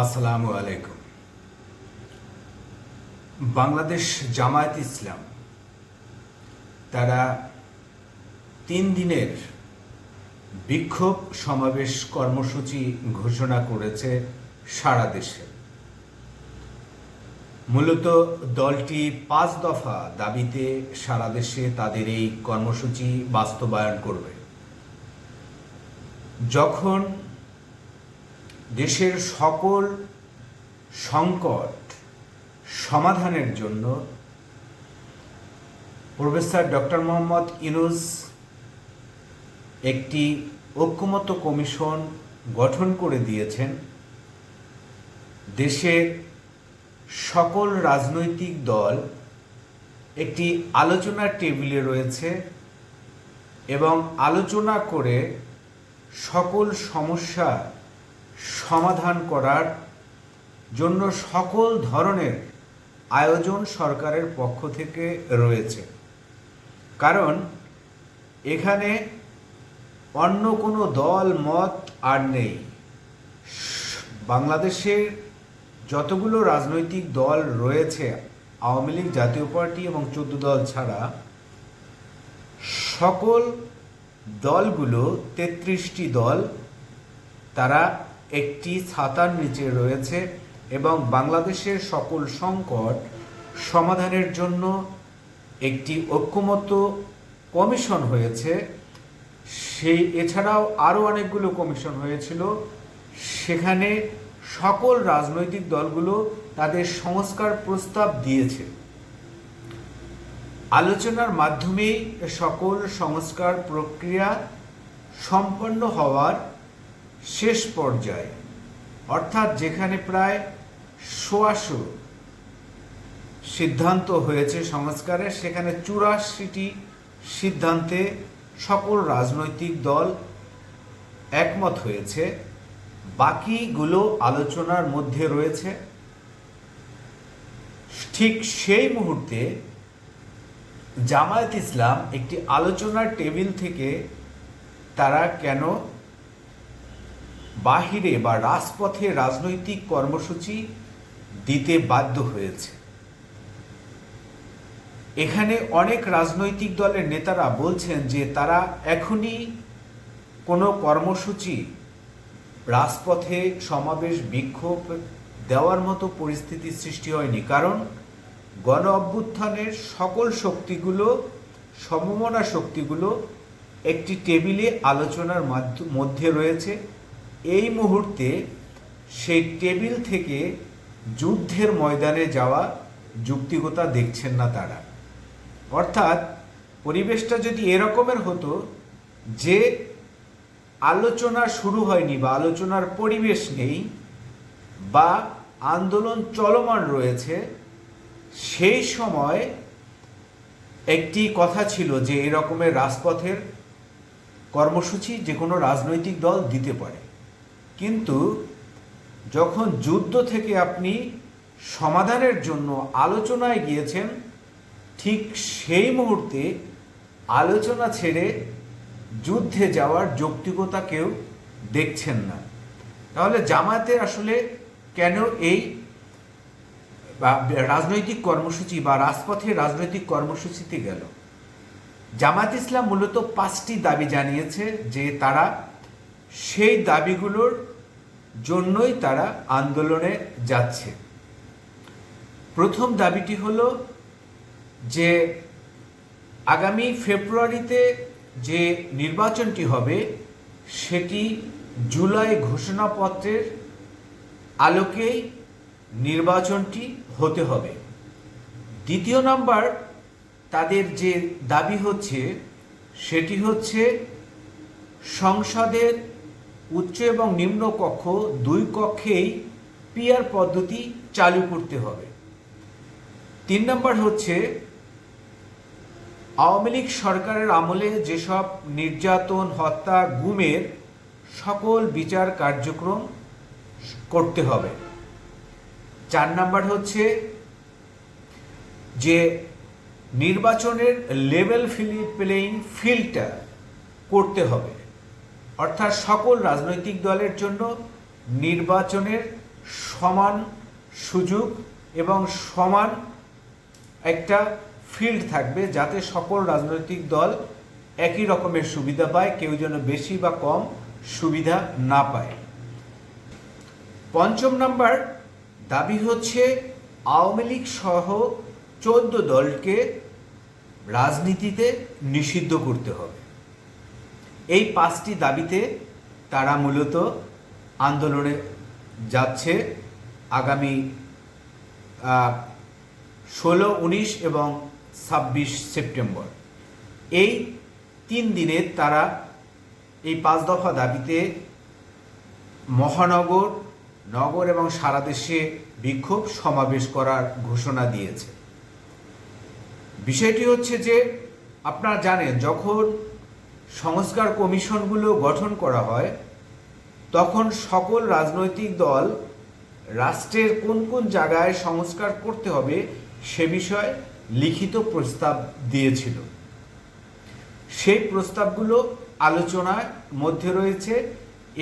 আসসালামু আলাইকুম। বাংলাদেশ জামায়াত ইসলাম, তারা তিন দিনের বিক্ষোভ সমাবেশ কর্মসূচি ঘোষণা করেছে সারা দেশে। মূলত দলটি পাঁচ দফা দাবিতে সারা দেশে তাদের এই কর্মসূচি বাস্তবায়ন করবে। যখন দেশের সকল সংকট সমাধানের জন্য প্রফেসর ডক্টর মোহাম্মদ ইনুস একটি ঐক্যমত্য কমিশন গঠন করে দিয়েছেন। দেশের সকল রাজনৈতিক দল একটি আলোচনার টেবিলে রয়েছে এবং আলোচনা করে সকল সমস্যা সমাধান করার জন্য সকল ধরনের আয়োজন সরকারের পক্ষ থেকে রয়েছে। কারণ এখানে অন্য কোনো দল, মত আর নেই। বাংলাদেশের যতগুলো রাজনৈতিক দল রয়েছে, আওয়ামী লীগ, জাতীয় পার্টি এবং চোদ্দ দল ছাড়া, সকল দলগুলো তেত্রিশটি দল তারা একটি ছাতার নিচে রয়েছে এবং বাংলাদেশের সকল সংকট সমাধানের জন্য একটি ঐক্যমত্য কমিশন হয়েছে। সেই, এছাড়াও আরও অনেকগুলো কমিশন হয়েছিল। সেখানে সকল রাজনৈতিক দলগুলো তাদের সংস্কার প্রস্তাব দিয়েছে। আলোচনার মাধ্যমেই সকল সংস্কার প্রক্রিয়া সম্পন্ন হওয়ার শেষ পর্যায়ে, অর্থাৎ যেখানে প্রায় সোয়াশো সিদ্ধান্ত হয়েছে সংস্কারের সেখানে চুরাশিটি সিদ্ধান্তে সকল রাজনৈতিক দল একমত হয়েছে। বাকিগুলো আলোচনার মধ্যে রয়েছে। ঠিক সেই মুহূর্তে জামায়াত ইসলাম একটি আলোচনার টেবিল থেকে তারা কেন বাহিরে বা রাজপথে রাজনৈতিক কর্মসূচি দিতে বাধ্য হয়েছে। এখানে অনেক রাজনৈতিক দলের নেতারা বলছেন যে তারা এখনই কোনো কর্মসূচি রাজপথে সমাবেশ, বিক্ষোভ দেওয়ার মতো পরিস্থিতি সৃষ্টি হয়নি। কারণ গণ অভ্যুত্থানের সকল শক্তিগুলো, সমমনা শক্তিগুলো একটি টেবিলে আলোচনার মধ্যে রয়েছে। এই মুহূর্তে সেই টেবিল থেকে যুদ্ধের ময়দানে যাওয়া যুক্তিকতা দেখছেন না তারা। অর্থাৎ পরিবেশটা যদি এরকমের হতো যে আলোচনা শুরু হয়নি বা আলোচনার পরিবেশ নেই বা আন্দোলন চলমান রয়েছে, সেই সময় একটি কথা ছিল যে এরকমের রাজপথের কর্মসূচি যে কোনো রাজনৈতিক দল দিতে পারে। কিন্তু যখন যুদ্ধ থেকে আপনি সমাধানের জন্য আলোচনায় গিয়েছেন, ঠিক সেই মুহূর্তে আলোচনা ছেড়ে যুদ্ধে যাওয়ার যৌক্তিকতা কেউ দেখছেন না। তাহলে জামায়াতের আসলে কেন এই রাজনৈতিক কর্মসূচি বা রাজপথে রাজনৈতিক কর্মসূচিতে গেল? জামাত ইসলাম মূলত পাঁচটি দাবি জানিয়েছে যে তারা সেই দাবিগুলোর জন্যই তারা আন্দোলনে যাচ্ছে। প্রথম দাবিটি হলো যে আগামী ফেব্রুয়ারিতে যে নির্বাচনটি হবে, সেটি জুলাই ঘোষণাপত্রের আলোকেই নির্বাচনটি হতে হবে। দ্বিতীয় নাম্বার তাদের যে দাবি হচ্ছে, সেটি হচ্ছে সংসদের উচ্চ এবং নিম্ন কক্ষ দুই কক্ষেই পিয়ার পদ্ধতি চালু করতে হবে। তিন নম্বর হচ্ছে, আওয়ামী লীগ সরকারের আমলে যেসব নির্যাতন, হত্যা, গুমের সকল বিচার কার্যক্রম করতে হবে। চার নাম্বার হচ্ছে যে নির্বাচনের লেভেল প্লেইং ফিল্ডটা করতে হবে। অর্থাৎ সকল রাজনৈতিক দলের জন্য নির্বাচনের সমান সুযোগ এবং সমান একটা ফিল্ড থাকবে যাতে সকল রাজনৈতিক দল একই রকমের সুবিধা পায়, কেউ যেন বেশি বা কম সুবিধা না পায়। পঞ্চম নাম্বার দাবি হচ্ছে আওয়ামী লীগ সহ চোদ্দ দলকে রাজনীতিতে নিষিদ্ধ করতে হবে। এই পাঁচটি দাবিতে তারা মূলত আন্দোলনে যাচ্ছে। আগামী ষোলো, উনিশ এবং ছাব্বিশ সেপ্টেম্বর। এই তিন দিনে তারা এই পাঁচ দফা দাবিতে মহানগর, নগর এবং সারা দেশে বিক্ষোভ সমাবেশ করার ঘোষণা দিয়েছে। বিষয়টি হচ্ছে যে, আপনারা জানেন, যখন সংস্কার কমিশনগুলো গঠন করা হয়, তখন সকল রাজনৈতিক দল রাষ্ট্রের কোন কোন জায়গায় সংস্কার করতে হবে সে বিষয়ে লিখিত প্রস্তাব দিয়েছিল। সেই প্রস্তাবগুলো আলোচনার মধ্যে রয়েছে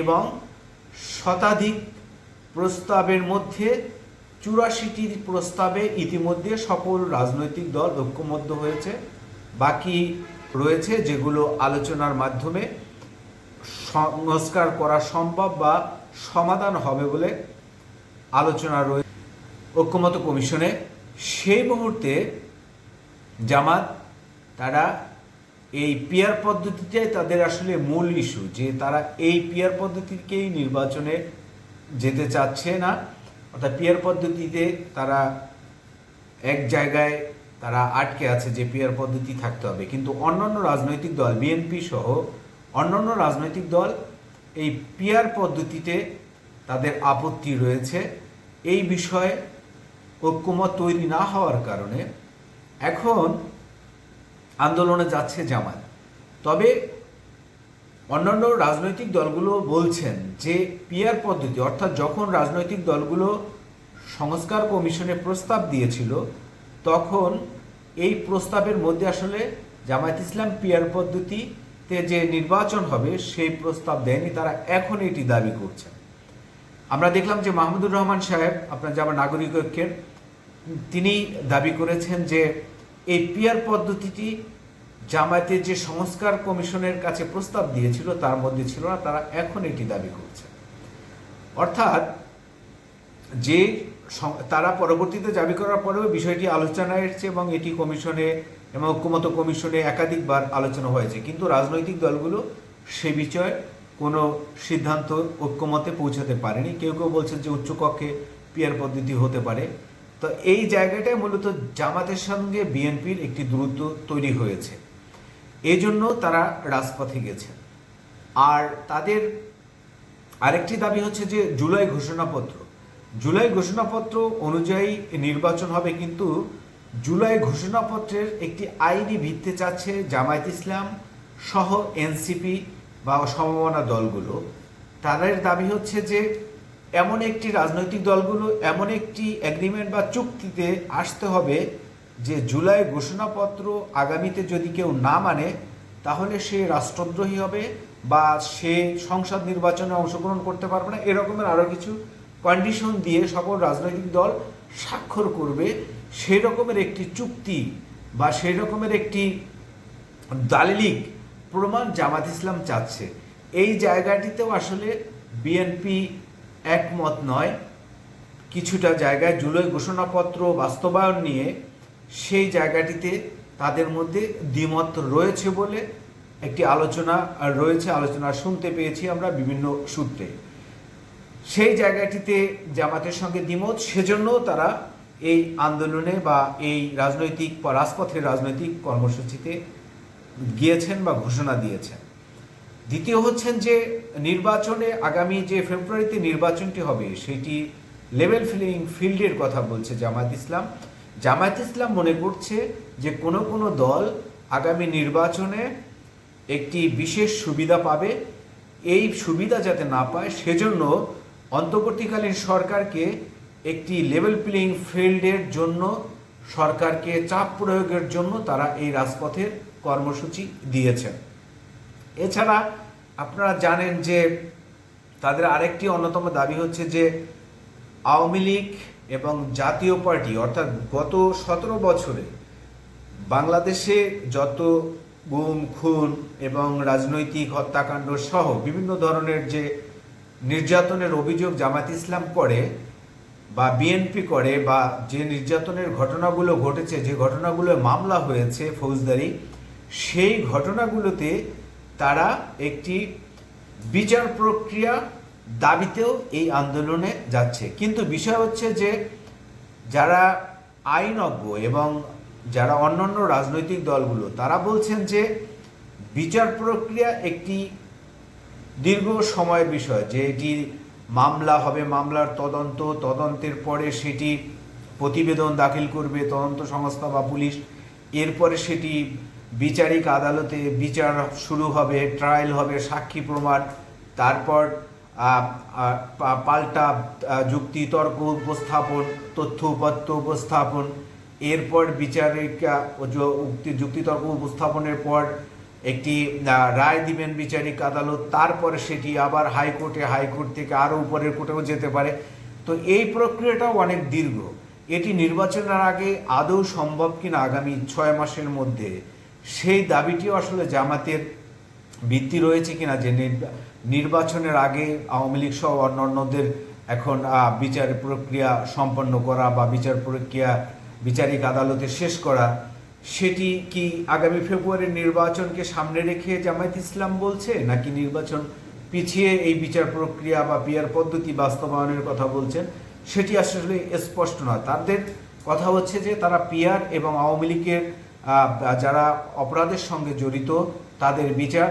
এবং শতাধিক প্রস্তাবের মধ্যে চুরাশিটির প্রস্তাবে ইতিমধ্যে সকল রাজনৈতিক দল ঐক্যবদ্ধ হয়েছে। বাকি রয়েছে, যেগুলো আলোচনার মাধ্যমে সংস্কার করা সম্ভব বা সমাধান হবে বলে আলোচনা রয়েছে। ঐক্যমত কমিশনে সেই মুহূর্তে জামাত, তারা এই পিয়ার পদ্ধতিতে তাদের আসলে মূল ইস্যু, যে তারা এই পিয়ার পদ্ধতিকেই নির্বাচনে যেতে চাচ্ছে না। অর্থাৎ পিয়ার পদ্ধতিতে তারা এক জায়গায় তারা আটকে আছে যে পিয়ার পদ্ধতি থাকতে হবে। কিন্তু অন্যান্য রাজনৈতিক দল বিএনপি সহ অন্যান্য রাজনৈতিক দল এই পিয়ার পদ্ধতিতে তাদের আপত্তি রয়েছে। এই বিষয়ে ঐক্যমত তৈরি না হওয়ার কারণে এখন আন্দোলনে যাচ্ছে জামাত। তবে অন্যান্য রাজনৈতিক দলগুলো বলছেন যে পিয়ার পদ্ধতি, অর্থাৎ যখন রাজনৈতিক দলগুলো সংস্কার কমিশনে প্রস্তাব দিয়েছিল তখন এই প্রস্তাবের মধ্যে আসলে জামায়াত ইসলাম পিয়ার পদ্ধতিতে যে নির্বাচন হবে, সেই প্রস্তাব দেয়নি, তারা এখন এটি দাবি করছে। আমরা দেখলাম যে মাহমুদুর রহমান সাহেব, আপনার যেমন নাগরিক ঐক্যের, তিনি দাবি করেছেন যে এই পিয়ার পদ্ধতিটি জামায়াতের যে সংস্কার কমিশনের কাছে প্রস্তাব দিয়েছিল, তার মধ্যে ছিল না, তারা এখন এটি দাবি করছে। অর্থাৎ যে তারা পরবর্তীতে দাবি করার পরেও বিষয়টি আলোচনায় এসেছে এবং এটি কমিশনে এবং ঐক্যমত কমিশনে একাধিকবার আলোচনা হয়েছে। কিন্তু রাজনৈতিক দলগুলো সে বিষয়ে কোনো সিদ্ধান্ত ঐক্যমতে পৌঁছাতে পারেনি। কেউ কেউ বলছেন যে উচ্চকক্ষে পিয়ার পদ্ধতি হতে পারে। তো এই জায়গাটায় মূলত জামাতের সঙ্গে বিএনপির একটি দূরত্ব তৈরি হয়েছে। এই জন্য তারা রাজপথে গেছে। আর তাদের আরেকটি দাবি হচ্ছে যে জুলাই ঘোষণাপত্র জুলাই ঘোষণাপত্র অনুযায়ী নির্বাচন হবে, কিন্তু জুলাই ঘোষণাপত্রের একটি আইনি ভিত্তি চাচ্ছে জামায়াত ইসলাম সহ এনসিপি বা সমমনা দলগুলো। তাদের দাবি হচ্ছে যে, এমন একটি রাজনৈতিক দলগুলো এমন একটি এগ্রিমেন্ট বা চুক্তিতে আসতে হবে যে জুলাই ঘোষণাপত্র আগামীতে যদি কেউ না মানে তাহলে সে রাষ্ট্রদ্রোহী হবে বা সে সংসদ নির্বাচনে অংশগ্রহণ করতে পারবে না, এরকমের আরও কিছু কন্ডিশন দিয়ে সকল রাজনৈতিক দল স্বাক্ষর করবে সেই রকমের একটি চুক্তি বা সেই রকমের একটি দালিলিক প্রমাণ জামাত ইসলাম চাচ্ছে। এই জায়গাটিতেও আসলে বিএনপি একমত নয়। কিছুটা জায়গায় জুলাই ঘোষণাপত্র বাস্তবায়ন নিয়ে সেই জায়গাটিতে তাদের মধ্যে দ্বিমত রয়েছে বলে একটি আলোচনা, রয়েছে আলোচনা শুনতে পেয়েছি আমরা বিভিন্ন সূত্রে। সেই জায়গাটিতে জামাতের সঙ্গে দ্বিমত সেজন্য তারা এই আন্দোলনে বা এই রাজনৈতিক বা রাজপথের রাজনৈতিক কর্মসূচিতে গিয়েছেন বা ঘোষণা দিয়েছেন। দ্বিতীয় হচ্ছেন যে, নির্বাচনে আগামী যে ফেব্রুয়ারিতে নির্বাচনটি হবে, সেটি লেভেল ফিলিং ফিল্ডের কথা বলছে জামায়াত ইসলাম। জামায়াত ইসলাম মনে করছে যে, কোনো কোনো দল আগামী নির্বাচনে একটি বিশেষ সুবিধা পাবে। এই সুবিধা যাতে না পায়, সেজন্য অন্তর্বর্তীকালীন সরকারকে একটি লেভেল প্লেইং ফিল্ডের জন্য, সরকারকে চাপ প্রয়োগের জন্য তারা এই রাজপথের কর্মসূচি দিয়েছেন এছাড়া আপনারা জানেন যে তাদের আরেকটি অন্যতম দাবি হচ্ছে যে আওয়ামী লীগ এবং জাতীয় পার্টি, অর্থাৎ গত সতেরো বছরে বাংলাদেশে যত গুম, খুন এবং রাজনৈতিক হত্যাকাণ্ড সহ বিভিন্ন ধরনের যে নির্যাতনের অভিযোগ জামাত ইসলাম করে বা বিএনপি করে বা যে নির্যাতনের ঘটনাগুলো ঘটেছে, যে ঘটনাগুলো মামলা হয়েছে ফৌজদারি, সেই ঘটনাগুলোতে তারা একটি বিচার প্রক্রিয়া দাবিতেও এই আন্দোলনে যাচ্ছে। কিন্তু বিষয় হচ্ছে যে যারা আইনজ্ঞ এবং যারা অন্যান্য রাজনৈতিক দলগুলো, তারা বলছেন যে বিচার প্রক্রিয়া একটি দীর্ঘ সময়ের বিষয়, যে এটি মামলা হবে, মামলার তদন্ত, তদন্তের পরে সেটি প্রতিবেদন দাখিল করবে তদন্ত সংস্থা বা পুলিশ। এরপরে সেটি বিচারিক আদালতে বিচার শুরু হবে, ট্রায়াল হবে, সাক্ষী প্রমাণ, তারপর পাল্টা যুক্তি, তর্ক উপস্থাপন, তথ্য উপাত্ত উপস্থাপন, এরপর বিচারিক যুক্তিতর্ক উপস্থাপনের পর একটি রায় দিবেন বিচারিক আদালত, তারপরে সেটি আবার হাইকোর্টে, হাইকোর্ট থেকে আরও উপরের কোর্টেও যেতে পারে। তো এই প্রক্রিয়াটাও অনেক দীর্ঘ। এটি নির্বাচনের আগে আদৌ সম্ভব কিনা আগামী ছয় মাসের মধ্যে, সেই দাবিটিও আসলে জামাতের ভিত্তি রয়েছে কিনা যে নির্বা- নির্বাচনের আগে আওয়ামী লীগ সহ অন্যান্যদের এখন বিচার প্রক্রিয়া সম্পন্ন করা বা বিচার প্রক্রিয়া বিচারিক আদালতে শেষ করা সেটি কি আগামী ফেব্রুয়ারির নির্বাচনকে সামনে রেখে জামায়াত ইসলাম বলছে নাকি নির্বাচন পিছিয়ে এই বিচার প্রক্রিয়া বা পিয়ার পদ্ধতি বাস্তবায়নের কথা বলছেন? সেটি আসলে স্পষ্ট নয়। তাদের কথা হচ্ছে যে তারা পিয়ার এবং আওয়ামী লীগের যারা অপরাধের সঙ্গে জড়িত তাদের বিচার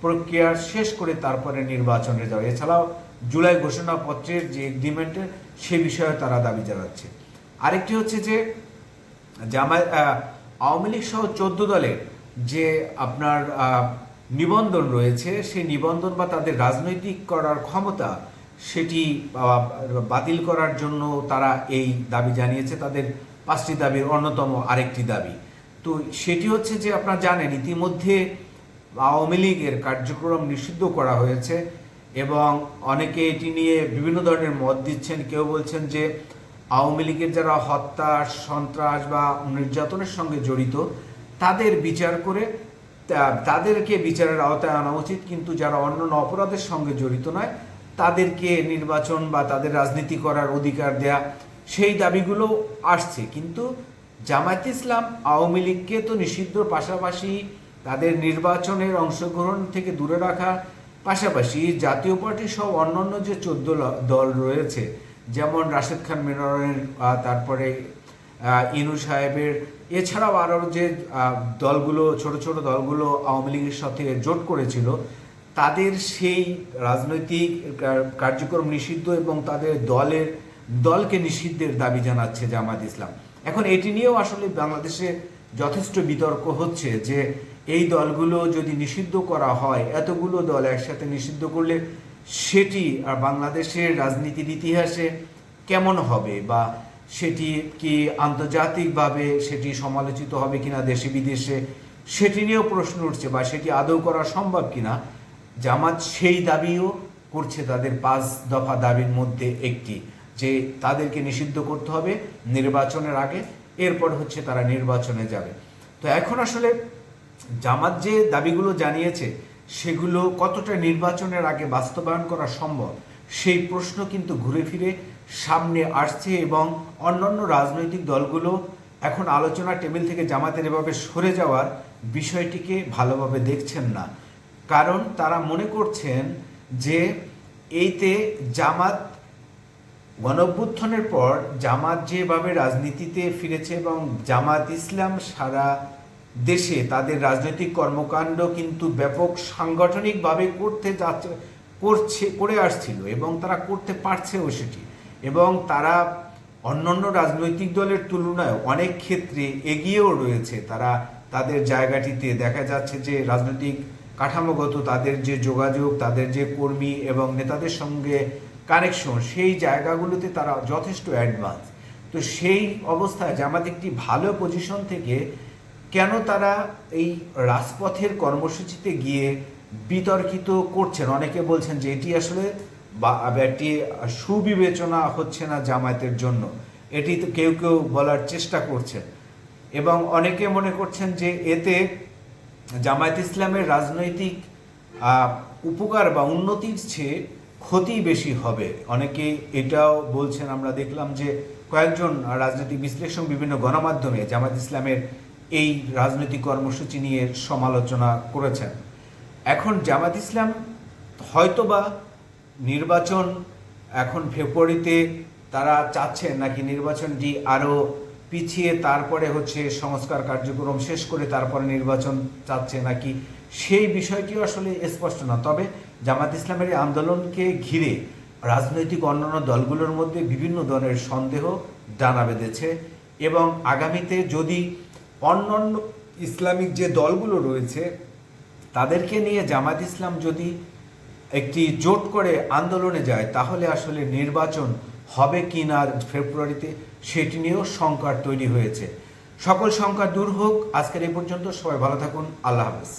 প্রক্রিয়া শেষ করে তারপরে নির্বাচনে যাওয়া। এছাড়াও জুলাই ঘোষণাপত্রের যে এগ্রিমেন্টের সে বিষয়ে তারা দাবি জানাচ্ছে। আরেকটি হচ্ছে যে জামায়াত আহ, আওয়ামী লীগ সহ চোদ্দ দলের যে আপনার নিবন্ধন রয়েছে, সেই নিবন্ধন বা তাদের রাজনৈতিক করার ক্ষমতা সেটি বাতিল করার জন্য তারা এই দাবি জানিয়েছে। তাদের পাঁচটি দাবির অন্যতম আরেকটি দাবি। তো সেটি হচ্ছে যে আপনারা জানেন, ইতিমধ্যে আওয়ামী লীগের কার্যক্রম নিষিদ্ধ করা হয়েছে এবং অনেকে এটি নিয়ে বিভিন্ন ধরনের মত দিচ্ছেন। কেউ বলছেন যে আওয়ামী লীগের যারা হত্যা, সন্ত্রাস বা নির্যাতনের সঙ্গে জড়িত, তাদের বিচার করে তাদেরকে বিচারের আওতায় আনা উচিত। কিন্তু যারা অন্যান্য অপরাধের সঙ্গে জড়িত নয়, তাদেরকে নির্বাচন বা তাদের রাজনীতি করার অধিকার দেয়া, সেই দাবিগুলো আসছে। কিন্তু জামায়াত ইসলাম আওয়ামী লীগকে তো নিষিদ্ধ পাশাপাশি তাদের নির্বাচনের অংশগ্রহণ থেকে দূরে রাখা পাশাপাশি জাতীয় পার্টি সহ অন্যান্য যে চোদ্দ দল রয়েছে যেমন রাশেদ খান মেননের তারপরে ইনু সাহেবের, এছাড়াও আরও যে দলগুলো, ছোট ছোট দলগুলো আওয়ামী লীগের সাথে জোট করেছিল, তাদের সেই রাজনৈতিক কার্যক্রম নিষিদ্ধ এবং তাদের দলের, দলকে নিষিদ্ধের দাবি জানাচ্ছে জামাত ইসলাম। এখন এটি নিয়েও আসলে বাংলাদেশে যথেষ্ট বিতর্ক হচ্ছে যে, এই দলগুলো যদি নিষিদ্ধ করা হয়, এতগুলো দল একসাথে নিষিদ্ধ করলে সেটি আর বাংলাদেশের রাজনীতির ইতিহাসে কেমন হবে বা সেটি কি আন্তর্জাতিকভাবে সেটি সমালোচিত হবে কিনা দেশে বিদেশে, সেটি নিয়েও প্রশ্ন উঠছে বা সেটি আদৌ করা সম্ভব কিনা, জামাত সেই দাবিও করছে তাদের পাঁচ দফা দাবির মধ্যে একটি, যে তাদেরকে নিষিদ্ধ করতে হবে নির্বাচনের আগে, এরপর হচ্ছে তারা নির্বাচনে যাবে। তো এখন আসলে জামাত যে দাবিগুলো জানিয়েছে সেগুলো কতটা নির্বাচনের আগে বাস্তবায়ন করা সম্ভব, সেই প্রশ্ন কিন্তু ঘুরে ফিরে সামনে আসছে এবং অন্যান্য রাজনৈতিক দলগুলো এখন আলোচনা টেবিল থেকে জামাতের এভাবে সরে যাওয়ার বিষয়টিকে ভালোভাবে দেখছেন না। কারণ তারা মনে করছেন যে এইতে জামাত গণঅভ্যুত্থানের পর জামাত যেভাবে রাজনীতিতে ফিরেছে এবং জামাত ইসলাম সারা দেশে তাদের রাজনৈতিক কর্মকাণ্ড কিন্তু ব্যাপক সাংগঠনিকভাবে করতে যাচ্ছে, করছে, করে আসছিল এবং তারা করতে পারছেও সেটি। এবং তারা অন্যান্য রাজনৈতিক দলের তুলনায় অনেক ক্ষেত্রে এগিয়েও রয়েছে। তারা তাদের জায়গাটিতে দেখা যাচ্ছে যে রাজনৈতিক কাঠামোগত তাদের যে যোগাযোগ, তাদের যে কর্মী এবং নেতাদের সঙ্গে কানেকশন সেই জায়গাগুলোতে তারা যথেষ্ট অ্যাডভান্স তো সেই অবস্থায় জামাত একটি ভালো পজিশন থেকে কেন তারা এই রাজপথের কর্মসূচিতে গিয়ে বিতর্কিত করছেন? অনেকে বলছেন যে এটি আসলে বা একটি সুবিবেচনা হচ্ছে না জামায়াতের জন্য। এটি তো কেউ কেউ বলার চেষ্টা করছেন। এবং অনেকে মনে করছেন যে এতে জামায়াত ইসলামের রাজনৈতিক উপকার বা উন্নতির চেয়ে ক্ষতি বেশি হবে। অনেকে এটাও বলছেন, আমরা দেখলাম যে কয়েকজন রাজনৈতিক বিশ্লেষক বিভিন্ন গণমাধ্যমে জামায়াত ইসলামের এই রাজনৈতিক কর্মসূচি নিয়ে সমালোচনা করেছেন। এখন জামাত ইসলাম হয়তোবা নির্বাচন এখন ফেব্রুয়ারিতে তারা চাচ্ছেন নাকি নির্বাচনটি আরও পিছিয়ে তারপরে হচ্ছে সংস্কার কার্যক্রম শেষ করে তারপরে নির্বাচন চাচ্ছে নাকি সেই বিষয়টিও আসলে স্পষ্ট না। তবে জামাত ইসলামের এই আন্দোলনকে ঘিরে রাজনৈতিক অন্যান্য দলগুলোর মধ্যে বিভিন্ন ধরনের সন্দেহ ডানা বেঁধেছে এবং আগামীতে যদি অন্যান্য ইসলামিক যে দলগুলো রয়েছে, তাদেরকে নিয়ে জামাত ইসলাম যদি একটি জোট করে আন্দোলনে যায়, তাহলে আসলে নির্বাচন হবে কি না ফেব্রুয়ারিতে সেটি নিয়েও শঙ্কার তৈরি হয়েছে। সকল শঙ্কা দূর হোক। আজকের এই পর্যন্ত সবাই ভালো থাকুন। আল্লাহ হাফেজ।